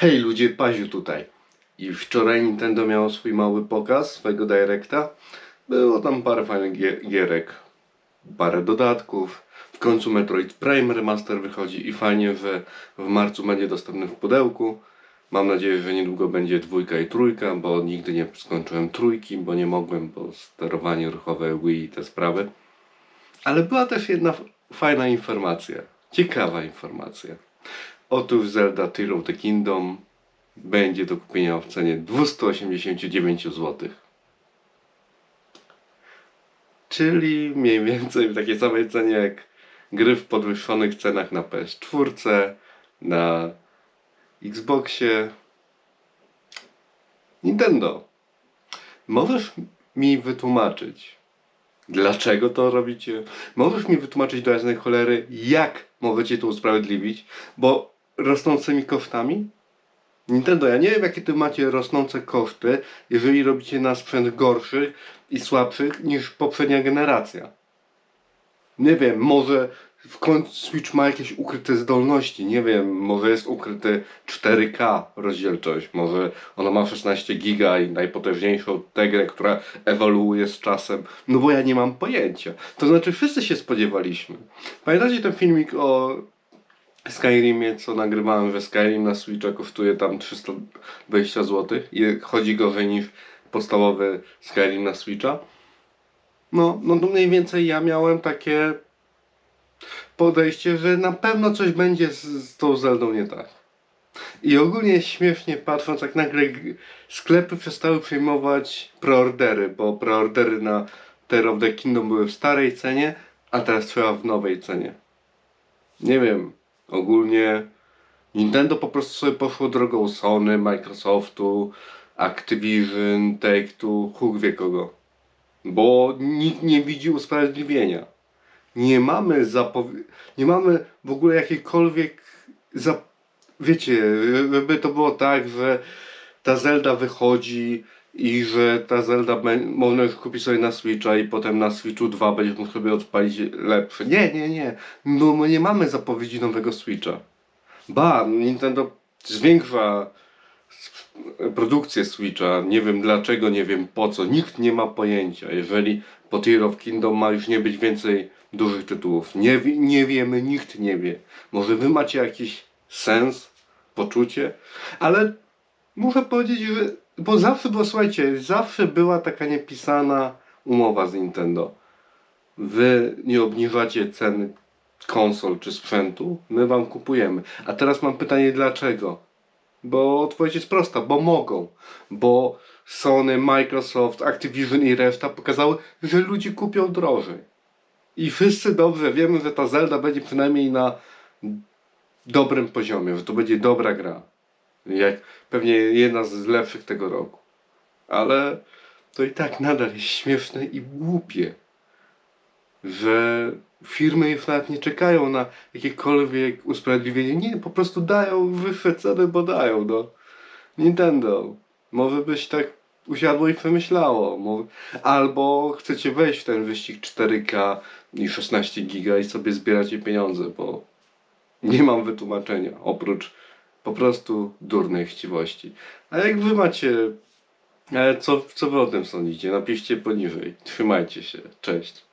Hej ludzie, Paziu tutaj. I wczoraj Nintendo miało swój mały pokaz, swojego Directa. Było tam parę fajnych gier- gierek, parę dodatków. W końcu Metroid Prime Remaster wychodzi i fajnie, że w marcu będzie dostępny w pudełku. Mam nadzieję, że niedługo będzie dwójka i trójka, bo nigdy nie skończyłem trójki, bo nie mogłem, bo sterowanie ruchowe Wii i te sprawy. Ale była też jedna fajna informacja, ciekawa informacja. Otóż Zelda Tear of the Kingdom będzie do kupienia w cenie 289 zł. Czyli mniej więcej w takiej samej cenie jak gry w podwyższonych cenach na PS4, na Xboxie. Nintendo, możesz mi wytłumaczyć, dlaczego to robicie? Możesz mi wytłumaczyć do jasnej cholery, jak możecie to usprawiedliwić? Bo rosnącymi kosztami? Nintendo, ja nie wiem jakie ty macie rosnące koszty, jeżeli robicie na sprzęt gorszy i słabszych niż poprzednia generacja. Nie wiem, może w końcu Switch ma jakieś ukryte zdolności, nie wiem, może jest ukryty 4K rozdzielczość, może ona ma 16 giga i najpotężniejszą tę która ewoluuje z czasem, no bo ja nie mam pojęcia. To znaczy wszyscy się spodziewaliśmy. Pamiętacie ten filmik o Skyrimie, co nagrywałem, że Skyrim na Switcha kosztuje tam 320 zł i chodzi gorzej niż podstawowy Skyrim na Switcha? No, no to mniej więcej ja miałem takie podejście, że na pewno coś będzie z, z tą Zeldą nie tak. I ogólnie śmiesznie patrząc, jak nagle sklepy przestały przyjmować preordery, bo preordery na Tear of the Kingdom były w starej cenie, a teraz trzeba w nowej cenie. Nie wiem, ogólnie Nintendo po prostu sobie poszło drogą Sony, Microsoftu, Activision, Take-Two, Huk wie kogo. Bo nikt nie widzi usprawiedliwienia. Nie mamy zapowie- nie mamy w ogóle jakiejkolwiek zap- wiecie, żeby to było tak, że ta Zelda wychodzi i że ta Zelda bę- można już kupić sobie na Switcha i potem na Switchu 2 będziesz mógł sobie odpalić lepsze. Nie, nie, nie. No my nie mamy zapowiedzi nowego Switcha. Ba, Nintendo zwiększa produkcję Switcha. Nie wiem dlaczego, nie wiem po co. Nikt nie ma pojęcia. Jeżeli po Tear of Kingdom ma już nie być więcej dużych tytułów. Nie, nie wiemy, nikt nie wie. Może wy macie jakiś sens, poczucie, ale muszę powiedzieć, że bo zawsze było, słuchajcie, zawsze była taka niepisana umowa z Nintendo. Wy nie obniżacie ceny konsol czy sprzętu, my wam kupujemy. A teraz mam pytanie dlaczego? Bo odpowiedź jest prosta, bo mogą. Bo Sony, Microsoft, Activision i reszta pokazały, że ludzie kupią drożej. I wszyscy dobrze wiemy, że ta Zelda będzie przynajmniej na dobrym poziomie, że to będzie dobra gra. Jak pewnie jedna z lepszych tego roku. Ale to i tak nadal jest śmieszne i głupie, że firmy już nawet nie czekają na jakiekolwiek usprawiedliwienie. Nie, po prostu dają wyższe ceny, bo dają, no. Nintendo, może byś tak usiadło i przemyślało. Albo chcecie wejść w ten wyścig 4K i 16 giga i sobie zbieracie pieniądze, bo nie mam wytłumaczenia, oprócz po prostu durnej chciwości. A jak wy macie, e, co, co wy o tym sądzicie? Napiszcie poniżej. Trzymajcie się. Cześć.